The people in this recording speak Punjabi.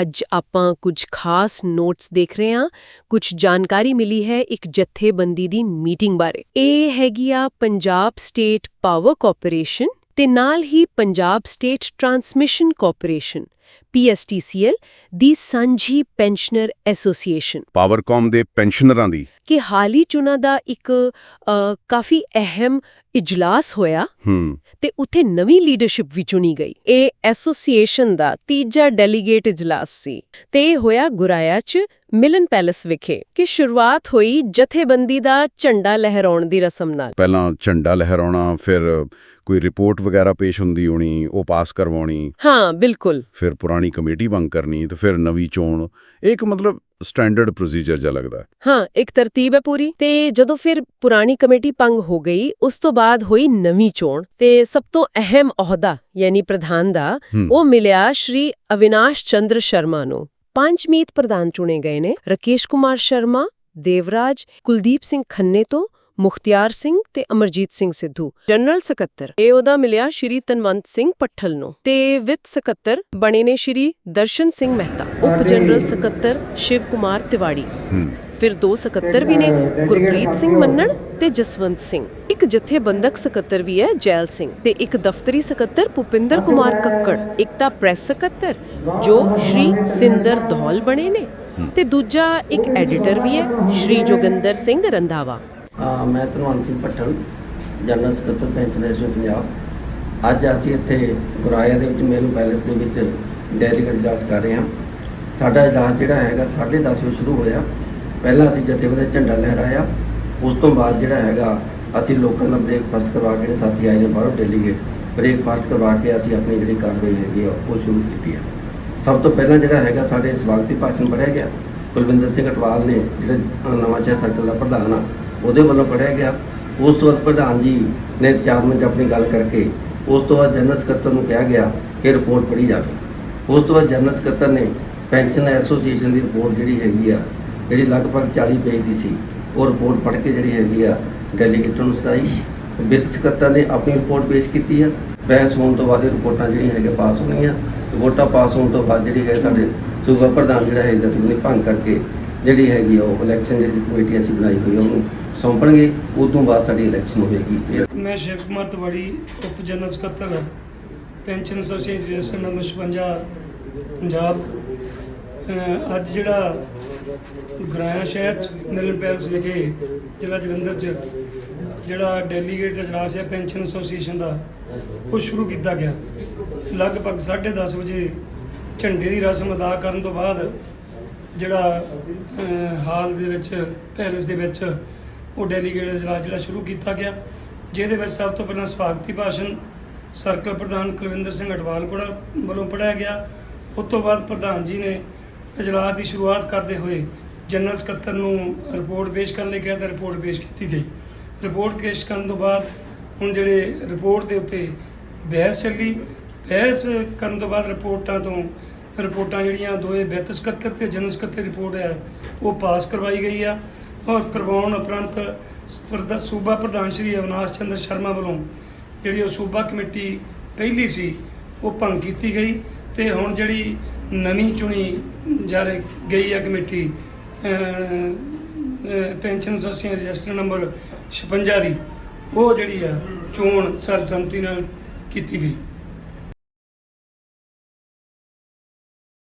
ਅੱਜ ਆਪਾਂ ਕੁਝ ਖਾਸ ਨੋਟਸ ਦੇਖ ਰਹੇ ਹਾਂ। ਕੁਝ ਜਾਣਕਾਰੀ ਮਿਲੀ ਹੈ ਇੱਕ ਜਥੇਬੰਦੀ ਦੀ ਮੀਟਿੰਗ ਬਾਰੇ। ਇਹ ਹੈਗੀ ਆ ਪੰਜਾਬ ਸਟੇਟ ਪਾਵਰ ਕਾਰਪੋਰੇਸ਼ਨ ਤੇ ਨਾਲ ਹੀ Punjab state transmission corporation. PSTCL ਦੀ ਸਾਂਝੀ ਪੈਨਸ਼ਨਰ ਐਸੋਸੀਏਸ਼ਨ। ਪਾਵਰਕਾਮ ਦੇ ਪੈਨਸ਼ਨਰਾਂ ਦੀ। ਕਿ ਹਾਲ ਹੀ 'ਚ ਉਹਨਾਂ ਦਾ ਇੱਕ ਕਾਫੀ ਅਹਿਮ ਇਜਲਾਸ ਹੋਇਆ ਹੂੰ। ਤੇ ਉੱਥੇ ਨਵੀਂ ਲੀਡਰਸ਼ਿਪ ਵੀ ਚੁਣੀ ਗਈ। ਇਹ ਐਸੋਸੀਏਸ਼ਨ ਦਾ ਤੀਜਾ ਡੈਲੀਗੇਟ ਇਜਲਾਸ ਸੀ ਤੇ ਇਹ ਹੋਇਆ ਗੁਰਾਇਆ 'ਚ ਮਿਲਨ ਪੈਲੇਸ ਵਿਖੇ ਕਿ ਸ਼ੁਰੂਆਤ ਹੋਈ ਜਥੇਬੰਦੀ ਦਾ ਝੰਡਾ ਲਹਿਰਾਉਣ ਦੀ ਰਸਮ ਨਾਲ। ਪਹਿਲਾਂ ਝੰਡਾ ਲਹਿਰਾਉਣਾ ਫਿਰ ਕੋਈ ਰਿਪੋਰਟ ਵਗੈਰਾ ਪੇਸ਼ ਹੁੰਦੀ ਹੋਣੀ ਉਹ ਪਾਸ ਕਰਵਾਉਣੀ। ਹਾਂ ਬਿਲਕੁਲ। ਫਿਰ ਪੁਰਾਣੀ ਕਮੇਟੀ ਬੰਗ ਕਰਨੀ ਤੇ ਫਿਰ ਨਵੀਂ ਚੋਣ। ਇਹ ਇੱਕ ਮਤਲਬ ਸਟੈਂਡਰਡ ਪ੍ਰੋਸੀਜਰ ਜਿਹਾ ਲੱਗਦਾ ਹੈ। ਇੱਕ ਤਰਤੀਬ ਹੈ ਪੂਰੀ। ਤੇ ਜਦੋਂ ਫਿਰ ਪੁਰਾਣੀ ਕਮੇਟੀ ਪੰਗ ਹੋ ਗਈ ਉਸ ਤੋਂ ਬਾਅਦ ਹੋਈ ਨਵੀਂ ਚੋਣ। ਤੇ ਸਭ ਤੋਂ ਅਹਿਮ ਅਹੁਦਾ ਯਾਨੀ ਪ੍ਰਧਾਨ ਦਾ। ਉਹ ਮਿਲਿਆ ਸ਼੍ਰੀ ਅਵਿਨਾਸ਼ ਚੰਦਰ ਸ਼ਰਮਾ ਨੂੰ। ਪੰਜ ਮੀਤ ਪ੍ਰਧਾਨ ਚੁਣੇ ਗਏ ਨੇ। ਰਕੇਸ਼ ਕੁਮਾਰ ਸ਼ਰਮਾ ਦੇਵਰਾਜ ਕੁਲਦੀਪ ਸਿੰਘ ਖੰਨੇ ਤੋਂ ਮੁਖਤਿਆਰ ਸਿੰਘ ਤੇ ਅਮਰਜੀਤ ਸਿੰਘ ਸਿੱਧੂ। ਜਨਰਲ ਸਕੱਤਰ। ਇਹ ਉਹਦਾ ਮਿਲਿਆ ਸ਼੍ਰੀ ਤਨਵੰਤ ਸਿੰਘ ਪੱਠਲ ਨੂੰ ਤੇ ਵਿੱਤ ਸਕੱਤਰ ਬਣੇ ਨੇ ਸ਼੍ਰੀ ਦਰਸ਼ਨ ਸਿੰਘ ਮਹਿਤਾ। ਉਪ ਜਨਰਲ ਸਕੱਤਰ ਸ਼ਿਵ ਕੁਮਾਰ ਤਿਵਾੜੀ। ਫਿਰ ਦੋ ਸਕੱਤਰ ਵੀ ਨੇ ਗੁਰਪ੍ਰੀਤ ਸਿੰਘ ਮੰਨਣ ਤੇ ਜਸਵੰਤ ਸਿੰਘ। ਇੱਕ ਜਥੇਬੰਦਕ ਸਕੱਤਰ ਵੀ ਹੈ ਜੈਲ ਸਿੰਘ ਤੇ ਇੱਕ ਦਫ਼ਤਰੀ ਸਕੱਤਰ ਭੁਪਿੰਦਰ ਕੁਮਾਰ ਕੱਕੜ। ਇੱਕ ਤਾਂ ਪ੍ਰੈਸ ਸਕੱਤਰ ਜੋ ਸ਼੍ਰੀ ਸਿੰਦਰ ਧੌਲ ਬਣੇ ਨੇ ਤੇ ਦੂਜਾ ਇੱਕ ਐਡੀਟਰ ਵੀ ਹੈ ਸ਼੍ਰੀ ਜੋਗਿੰਦਰ ਸਿੰਘ ਰੰਧਾਵਾ। ਮੈਂ ਧਨਵੰਤ ਸਿੰਘ ਭੱਟਲ, ਜਨਰਲ ਸਕੱਤਰ ਪੈਨਸ਼ਨ ਐਸੋਸੀਏਸ਼ਨ ਪੰਜਾਬ। ਅੱਜ ਅਸੀਂ ਇੱਥੇ ਗੁਰਾਇਆ ਦੇ ਵਿੱਚ, ਮੇਰੂ ਪੈਲੇਸ ਦੇ ਵਿੱਚ ਡੈਲੀਗੇਟ ਇਜਲਾਸ ਕਰ ਰਹੇ ਹਾਂ। ਸਾਡਾ ਇਜਲਾਸ ਜਿਹੜਾ ਹੈਗਾ 10:30 ਵਜੇ ਸ਼ੁਰੂ ਹੋਇਆ। ਪਹਿਲਾਂ ਅਸੀਂ ਜਥੇਬੰਦੀ ਝੰਡਾ ਲਹਿਰਾਇਆ। ਉਸ ਤੋਂ ਬਾਅਦ ਜਿਹੜਾ ਹੈਗਾ, ਅਸੀਂ ਲੋਕਾਂ ਦਾ ਬ੍ਰੇਕਫਾਸਟ ਕਰਵਾ ਕੇ, ਜਿਹੜੇ ਸਾਥੀ ਆਏ ਨੇ ਬਾਹਰੋਂ ਡੈਲੀਗੇਟ, ਬ੍ਰੇਕਫਾਸਟ ਕਰਵਾ ਕੇ ਅਸੀਂ ਆਪਣੀ ਜਿਹੜੀ ਕਾਰਵਾਈ ਹੈਗੀ ਆ, ਉਹ ਸ਼ੁਰੂ ਕੀਤੀ ਆ ਸਭ ਤੋਂ ਪਹਿਲਾਂ ਜਿਹੜਾ ਹੈਗਾ, ਸਾਡੇ ਸਵਾਗਤੀ ਭਾਸ਼ਣ ਪੜ੍ਹਿਆ ਗਿਆ। ਕੁਲਵਿੰਦਰ ਸਿੰਘ ਅਟਵਾਲ ਨੇ ਜਿਹੜੇ ਨਵਾਂ ਸ਼ਹਿਰ ਸਰਕਲ ਦਾ ਪ੍ਰਧਾਨ ਆ ਉਹਦੇ ਵੱਲੋਂ ਪੜ੍ਹਿਆ ਗਿਆ। ਉਸ ਤੋਂ ਬਾਅਦ ਪ੍ਰਧਾਨ ਜੀ ਨੇ ਚਾਰ ਮਿੰਟ ਆਪਣੀ ਗੱਲ ਕਰਕੇ ਉਸ ਤੋਂ ਬਾਅਦ ਜਨਰਲ ਸਕੱਤਰ ਨੂੰ ਕਿਹਾ ਗਿਆ ਕਿ ਰਿਪੋਰਟ ਪੜ੍ਹੀ ਜਾਵੇ। ਉਸ ਤੋਂ ਬਾਅਦ ਜਨਰਲ ਸਕੱਤਰ ਨੇ ਪੈਨਸ਼ਨ ਐਸੋਸੀਏਸ਼ਨ ਦੀ ਰਿਪੋਰਟ ਜਿਹੜੀ ਹੈਗੀ ਆ, ਜਿਹੜੀ ਲਗਭਗ 40 ਪੇਜ ਦੀ ਸੀ, ਉਹ ਰਿਪੋਰਟ ਪੜ੍ਹ ਕੇ ਜਿਹੜੀ ਹੈਗੀ ਆ ਡੈਲੀਗੇਟਾਂ ਨੂੰ ਸੁਣਾਈ ਵਿੱਤ ਸਕੱਤਰ ਨੇ ਆਪਣੀ ਰਿਪੋਰਟ ਪੇਸ਼ ਕੀਤੀ ਆ। ਬਹਿਸ ਹੋਣ ਤੋਂ ਬਾਅਦ ਇਹ ਰਿਪੋਰਟਾਂ ਜਿਹੜੀਆਂ ਹੈਗੀਆਂ ਪਾਸ ਹੋਣਗੀਆਂ ਰਿਪੋਰਟਾਂ ਪਾਸ ਹੋਣ ਤੋਂ ਬਾਅਦ ਜਿਹੜੀ ਹੈ ਸਾਡੇ ਸੂਬਾ ਪ੍ਰਧਾਨ ਜਿਹੜਾ ਹੈ ਜਥੇਬੰਦੀ ਭੰਗ ਕਰਕੇ ਜਿਹੜੀ ਹੈਗੀ ਆ, ਉਹ ਇਲੈਕਸ਼ਨ ਜਿਹੜੀ ਕਮੇਟੀ ਅਸੀਂ ਬਣਾਈ ਹੋਈ ਉਹਨੂੰ ਸੌਂਪਣਗੇ ਉਸ ਤੋਂ ਬਾਅਦ ਸਾਡੀ ਇਲੈਕਸ਼ਨ ਹੋਵੇਗੀ ਮੈਂ ਸ਼ਿਵ ਕੁਮਾਰ ਤਿਵਾੜੀ, ਉਪ ਜਨਰਲ ਸਕੱਤਰ ਪੈਨਸ਼ਨ ਐਸੋਸੀਏਸ਼ਨ ਨੰਬਰ 56 ਪੰਜਾਬ। ਅੱਜ ਜਿਹੜਾ ਗਰਾਇਆ ਸ਼ਹਿਰ ਚ, ਮਿਲਨ ਪੈਲਸ ਵਿਖੇ, ਜ਼ਿਲ੍ਹਾ ਜਲੰਧਰ ਚ, ਜਿਹੜਾ ਡੈਲੀਗੇਟ ਇਜਲਾਸ ਹੈ ਪੈਨਸ਼ਨ ਐਸੋਸੀਏਸ਼ਨ ਦਾ, ਉਹ ਸ਼ੁਰੂ ਕੀਤਾ ਗਿਆ। ਲਗਭਗ 10:30 ਵਜੇ ਝੰਡੇ ਦੀ ਰਸਮ ਅਦਾ ਕਰਨ ਤੋਂ ਬਾਅਦ ਜਿਹੜਾ ਹਾਲ ਦੇ ਵਿੱਚ, ਪੈਲਸ ਦੇ ਵਿੱਚ ਉਹ ਡੈਲੀਗੇਟ ਇਜਲਾਸ ਜਿਹੜਾ ਸ਼ੁਰੂ ਕੀਤਾ ਗਿਆ, ਜਿਹਦੇ ਵਿੱਚ ਸਭ ਤੋਂ ਪਹਿਲਾਂ ਸਵਾਗਤੀ ਭਾਸ਼ਣ ਸਰਕਲ ਪ੍ਰਧਾਨ ਕੁਲਵਿੰਦਰ ਸਿੰਘ ਅਟਵਾਲਪੁਰਾ ਵੱਲੋਂ ਪੜ੍ਹਾਇਆ ਗਿਆ। ਉਸ ਤੋਂ ਬਾਅਦ ਪ੍ਰਧਾਨ ਜੀ ਨੇ ਇਜਲਾਸ ਦੀ ਸ਼ੁਰੂਆਤ ਕਰਦੇ ਹੋਏ ਜਨਰਲ ਸਕੱਤਰ ਨੂੰ ਰਿਪੋਰਟ ਪੇਸ਼ ਕਰਨ ਲਈ ਕਿਹਾ ਤਾਂ ਰਿਪੋਰਟ ਪੇਸ਼ ਕੀਤੀ ਗਈ। ਰਿਪੋਰਟ ਪੇਸ਼ ਕਰਨ ਤੋਂ ਬਾਅਦ ਹੁਣ ਜਿਹੜੇ ਰਿਪੋਰਟ ਦੇ ਉੱਤੇ ਬਹਿਸ ਚੱਲੀ। ਬਹਿਸ ਕਰਨ ਤੋਂ ਬਾਅਦ ਰਿਪੋਰਟਾਂ ਤੋਂ ਰਿਪੋਰਟਾਂ ਜਿਹੜੀਆਂ ਦੋਏ ਵਿੱਤ ਸਕੱਤਰ ਤੇ ਜਨਰਲ ਸਕੱਤਰ ਰਿਪੋਰਟ ਹੈ, ਉਹ ਪਾਸ ਕਰਵਾਈ ਗਈ ਆ। ਕਰਵਾਉਣ ਉਪਰੰਤ ਪ੍ਰਧ- ਸੂਬਾ ਪ੍ਰਧਾਨ ਸ਼੍ਰੀ ਅਵਨਾਸ਼ ਚੰਦਰ ਸ਼ਰਮਾ ਵੱਲੋਂ ਜਿਹੜੀ ਉਹ ਸੂਬਾ ਕਮੇਟੀ ਪਹਿਲੀ ਸੀ, ਉਹ ਭੰਗ ਕੀਤੀ ਗਈ ਤੇ ਹੁਣ ਜਿਹੜੀ ਨਵੀਂ ਚੁਣੀ ਜਾ ਗਈ ਹੈ committee pension association register number 56 ਦੀ, ਉਹ ਜਿਹੜੀ ਆ ਚੋਣ ਸਰਬਸੰਮਤੀ ਨਾਲ ਕੀਤੀ ਗਈ।